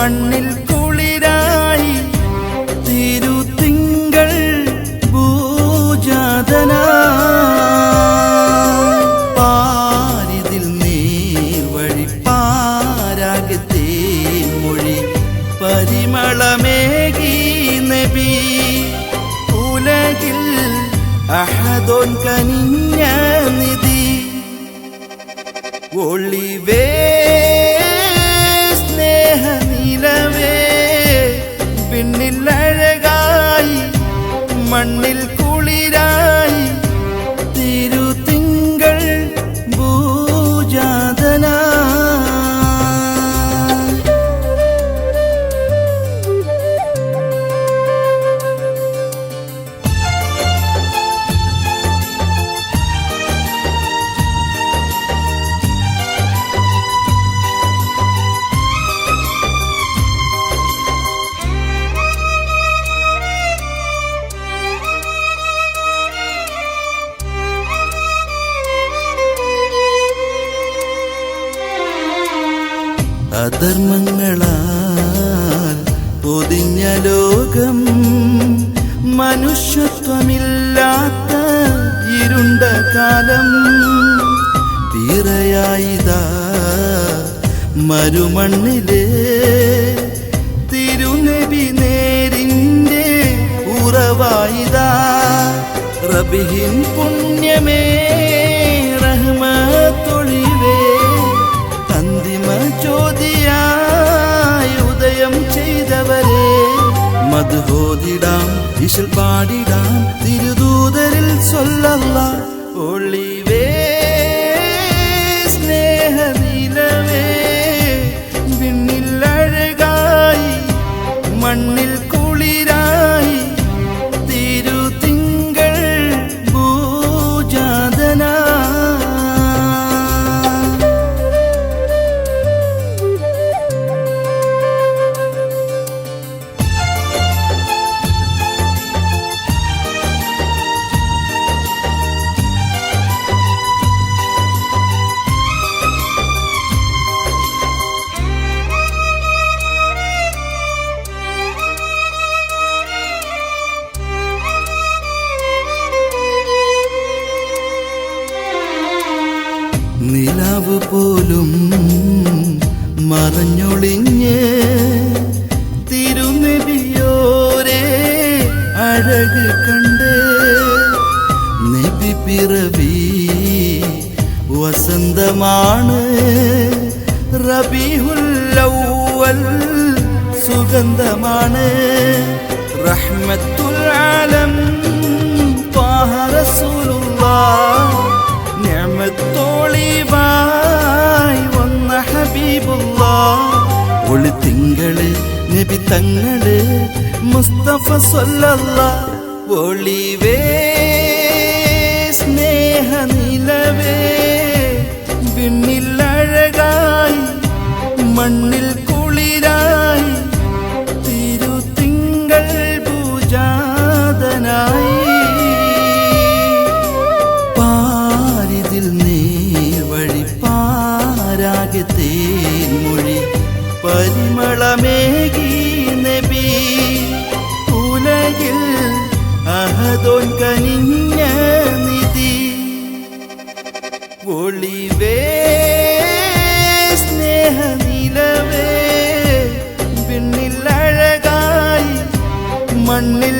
മണ്ണിൽ കുളിരായി തിരുത്തിങ്കൾ പൂജാതന. പാരിതിൽ നീർവഴി പാരാഗത്തെ മൊഴി പരിമളമേകി നബി. ഉലകിൽ അഹദോൻ കനിഞ്ഞ നിധി. ഒളിവേ മണ്ണിൽ അധർമ്മങ്ങളാൽ പൊതിഞ്ഞ ലോകം മനുഷ്യത്വമില്ലാത്ത ഇരുണ്ട കാലം തീറയായിതാ മരുമണ്ണിലെ തിരുനബി നേരിന്റെ ഉറവായിതാ. റബിഹിൻ പുണ്യമേ ചോദിയായി ഉദയം ചെയ്തവരെ മധുഹോദിടാം ഇശൽ പാടിടാം തിരുദൂതരിൽ സ്വല്ലല്ല ഒളിവേ മറഞ്ഞൊളിഞ്ഞ് തിരുനെബിയോരെ അഴക് കണ്ട് നബി പിറവി വസന്തമാണ്. റബിഹുല്ലവൽ സുഗന്ധമാണ്. റഹ്മത്തുൽ ആലം പാഹ തിങ്കൾ നബി തങ്ങൾ മുസ്തഫ സ്വല്ല ഒളിവേ സ്നേഹനിലവേ വിണ്ണിൽ അഴകായി മണ്ണിൽ കുളിരായി തിരുത്തിങ്കൾ പൂജാതനായി. പാരിതിൽ നീ വഴി തേൻമൊഴി പരിമളമേകി നബി. ഉലകിൽ അഹദോൻ കനിഞ്ഞ നിധി. ഒളിവേ സ്നേഹനിലവേ. പിന്നിൽ അഴകായി മണ്ണിൽ